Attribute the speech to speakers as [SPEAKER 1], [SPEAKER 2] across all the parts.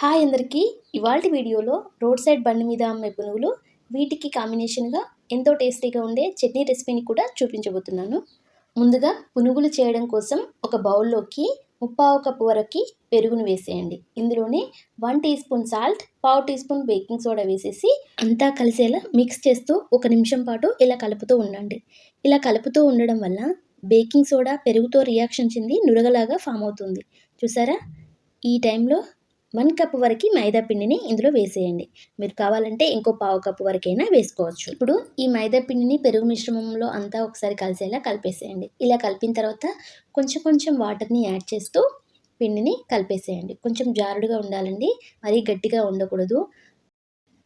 [SPEAKER 1] Hi అందరికీ. ఇవాళ వీడియోలో రోడ్ సైడ్ బండి మీద అమ్మే పునుగులు వీటికి కాంబినేషన్గా ఎంతో టేస్టీగా ఉండే చట్నీ రెసిపీని కూడా చూపించబోతున్నాను. ముందుగా పునుగులు చేయడం కోసం ఒక బౌల్లోకి ముప్పావు కప్పు వరకు పెరుగును వేసేయండి. ఇందులోనే వన్ టీ స్పూన్ సాల్ట్ పావు టీ స్పూన్ బేకింగ్ సోడా వేసేసి అంతా కలిసేలా మిక్స్ చేస్తూ ఒక నిమిషం పాటు ఇలా కలుపుతూ ఉండండి. ఇలా కలుపుతూ ఉండడం వల్ల బేకింగ్ సోడా పెరుగుతో రియాక్షన్ చెంది నురగలాగా ఫామ్ అవుతుంది. చూసారా? ఈ టైంలో వన్ కప్ వరకు మైదా పిండిని ఇందులో వేసేయండి. మీరు కావాలంటే ఇంకో పావు కప్పు వరకైనా వేసుకోవచ్చు. ఇప్పుడు ఈ మైదా పిండిని పెరుగు మిశ్రమంలో అంతా ఒకసారి కలిసేలా కలిపేసేయండి. ఇలా కలిపిన తర్వాత కొంచెం కొంచెం వాటర్ని యాడ్ చేస్తూ పిండిని కలిపేసేయండి. కొంచెం జారుడుగా ఉండాలండి. మరీ గట్టిగా ఉండకూడదు.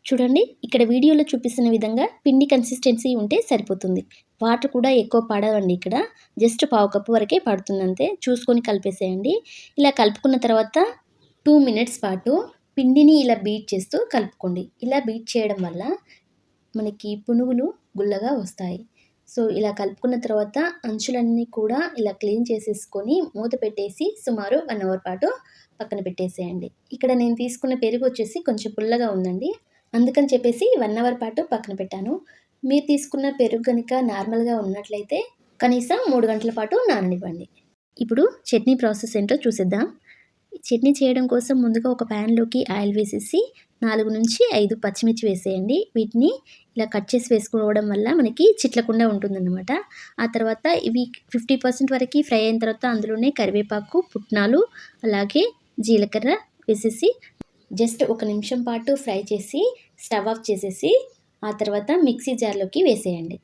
[SPEAKER 1] చూడండి ఇక్కడ వీడియోలో చూపిస్తున్న విధంగా పిండి కన్సిస్టెన్సీ ఉంటే సరిపోతుంది. వాటర్ కూడా ఎక్కువ పడవండి ఇక్కడ. జస్ట్ పావు కప్పు వరకే పడుతుంది అంతే చూసుకొని కలిపేసేయండి. ఇలా కలుపుకున్న తర్వాత టూ మినిట్స్ పాటు పిండిని ఇలా బీట్ చేస్తూ కలుపుకోండి. ఇలా బీట్ చేయడం వల్ల మనకి పునుగులు గుల్లగా వస్తాయి. సో ఇలా కలుపుకున్న తర్వాత అంచులన్నీ కూడా ఇలా క్లీన్ చేసేసుకొని మూత పెట్టేసి సుమారు వన్ అవర్ పాటు పక్కన పెట్టేసేయండి. ఇక్కడ నేను తీసుకున్న పెరుగు వచ్చేసి కొంచెం పుల్లగా ఉందండి. అందుకని చెప్పేసి వన్ అవర్ పాటు పక్కన పెట్టాను. మీరు తీసుకున్న పెరుగు కనుక నార్మల్గా ఉన్నట్లయితే కనీసం మూడు గంటల పాటు నాననివ్వండి. ఇప్పుడు చట్నీ ప్రాసెస్ ఏంటో చూసేద్దాం. చట్నీ చేయడం కోసం ముందుగా ఒక ప్యాన్లోకి ఆయిల్ వేసేసి నాలుగు నుంచి ఐదు పచ్చిమిర్చి వేసేయండి. వీటిని ఇలా కట్ చేసి వేసుకోవడం వల్ల మనకి చిట్లకుండా ఉంటుందన్నమాట. ఆ తర్వాత ఇవి ఫిఫ్టీ పర్సెంట్ వరకు ఫ్రై అయిన తర్వాత అందులోనే కరివేపాకు పుట్నాలు అలాగే జీలకర్ర వేసేసి జస్ట్ ఒక నిమిషం పాటు ఫ్రై చేసి స్టవ్ ఆఫ్ చేసేసి ఆ తర్వాత మిక్సీ జార్లోకి వేసేయండి.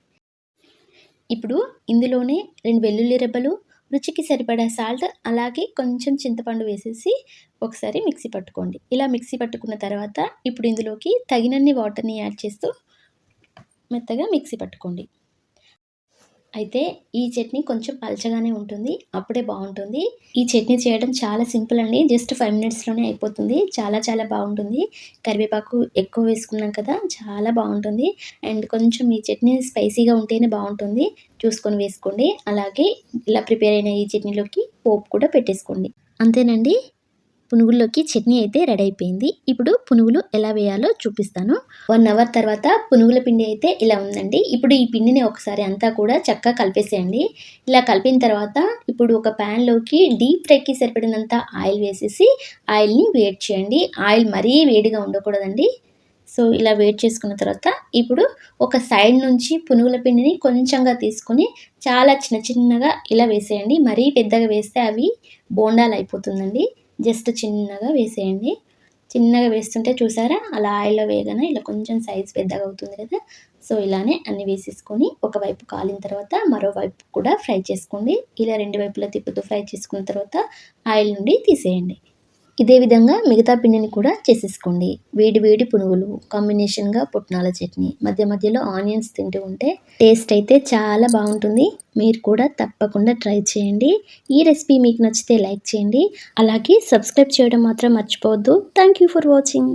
[SPEAKER 1] ఇప్పుడు ఇందులోనే రెండు వెల్లుల్లి రెబ్బలు రుచికి సరిపడా సాల్ట్ అలాగే కొంచెం చింతపండు వేసేసి ఒకసారి మిక్సీ పట్టుకోండి. ఇలా మిక్సీ పట్టుకున్న తర్వాత ఇప్పుడు ఇందులోకి తగినన్ని వాటర్ని యాడ్ చేస్తూ మెత్తగా మిక్సీ పట్టుకోండి. అయితే ఈ చట్నీ కొంచెం పలచగానే ఉంటుంది అప్పుడే బాగుంటుంది. ఈ చట్నీ చేయడం చాలా సింపుల్ అండి జస్ట్ ఫైవ్ మినిట్స్లోనే అయిపోతుంది. చాలా చాలా బాగుంటుంది. కరివేపాకు ఎక్కువ వేసుకున్నాం కదా చాలా బాగుంటుంది. అండ్ కొంచెం ఈ చట్నీ స్పైసీగా ఉంటేనే బాగుంటుంది. చూసుకొని వేసుకోండి. అలాగే ఇలా ప్రిపేర్ అయిన ఈ చట్నీలోకి పోపు కూడా పెట్టేసుకోండి. అంతేనండి? పునుగుల్లోకి చట్నీ అయితే రెడీ అయిపోయింది. ఇప్పుడు పునుగులు ఎలా వేయాలో చూపిస్తాను. వన్ అవర్ తర్వాత పునుగుల పిండి అయితే ఇలా ఉందండి. ఇప్పుడు ఈ పిండిని ఒకసారి అంతా కూడా చక్కగా కలిపేసేయండి. ఇలా కలిపిన తర్వాత ఇప్పుడు ఒక ప్యాన్లోకి డీప్ ఫ్రైకి సరిపడినంత ఆయిల్ వేసేసి ఆయిల్ని వేడి చేయండి. ఆయిల్ మరీ వేడిగా ఉండకూడదండి. సో ఇలా వేడి చేసుకున్న తర్వాత ఇప్పుడు ఒక సైడ్ నుంచి పునుగుల పిండిని కొంచెంగా తీసుకొని చాలా చిన్న చిన్నగా ఇలా వేసేయండి. మరీ పెద్దగా వేస్తే అవి బోండాలు అయిపోతుందండి. జస్ట్ చిన్నగా వేసేయండి. చిన్నగా వేస్తుంటే చూసారా? అలా ఆయిల్లో వేయగానే ఇలా కొంచెం సైజ్ పెద్దగా అవుతుంది కదా? సో ఇలానే అన్ని వేసేసుకొని ఒకవైపు కాలిన తర్వాత మరోవైపు కూడా ఫ్రై చేసుకోండి. ఇలా రెండు వైపులా తిప్పుతూ ఫ్రై చేసుకున్న తర్వాత ఆయిల్ నుండి తీసేయండి. ఇదే విధంగా మిగతా పిండిని కూడా చేసేసుకోండి. వేడి వేడి పునుగులు కాంబినేషన్గా పుట్నాల చట్నీ మధ్య మధ్యలో ఆనియన్స్ తింటూ ఉంటే టేస్ట్ అయితే చాలా బాగుంటుంది. మీరు కూడా తప్పకుండా ట్రై చేయండి. ఈ రెసిపీ మీకు నచ్చితే లైక్ చేయండి. అలాగే సబ్స్క్రైబ్ చేయడం మాత్రం మర్చిపోవద్దు. Thank you for watching